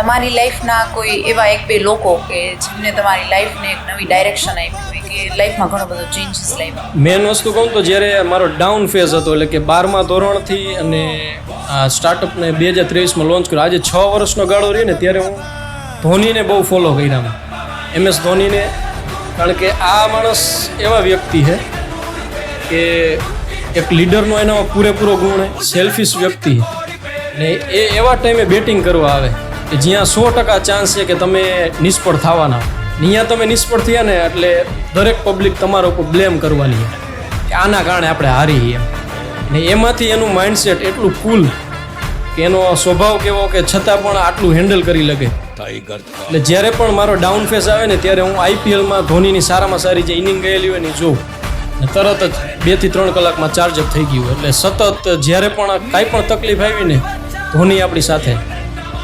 તમારી લાઈફના કોઈ એવા એક બે લોકો કે જેમને તમારી લાઈફને એક નવી ડાયરેક્શન આપી હોય કે લાઈફમાં ઘણો બધો ચેન્જીસ લાવ્યો મેન વસ્તુ કહું તો જ્યારે મારો ડાઉન ફેઝ હતો, એટલે કે બારમા ધોરણથી અને આ સ્ટાર્ટઅપને બે હજાર ત્રેવીસમાં લોન્ચ કર્યો. આજે છ વર્ષનો ગાળો રહ્યો ને ત્યારે હું ધોનીને બહુ ફોલો કર્યા એમ એસ ધોનીને. કારણ કે આ માણસ એવા વ્યક્તિ છે કે એક લીડરનો એનો પૂરેપૂરો ગુણ સેલ્ફિશ વ્યક્તિ ને એ એવા ટાઈમે બેટિંગ કરવા આવે. કે જ્યાં સો ટકા ચાન્સ છે કે તમે નિષ્ફળ થવાના. અહીંયા તમે નિષ્ફળ થયા ને એટલે દરેક પબ્લિક તમારા ઉપર બ્લેમ કરવાની કે આના કારણે આપણે હારી એમ ને એમાંથી એનું માઇન્ડસેટ એટલું કુલ કે એનો સ્વભાવ કેવો કે છતાં પણ આટલું હેન્ડલ કરી લગે. એટલે જ્યારે પણ મારો ડાઉન ફેસ આવે ને ત્યારે હું આઈપીએલમાં ધોનીની સારામાં સારી જે ઇનિંગ ગયેલી હોય ને જોઉં. ને તરત જ બેથી ત્રણ કલાકમાં ચાર્જઅપ થઈ ગયું. એટલે સતત જ્યારે પણ કાંઈ પણ તકલીફ આવી ને ધોની આપણી સાથે.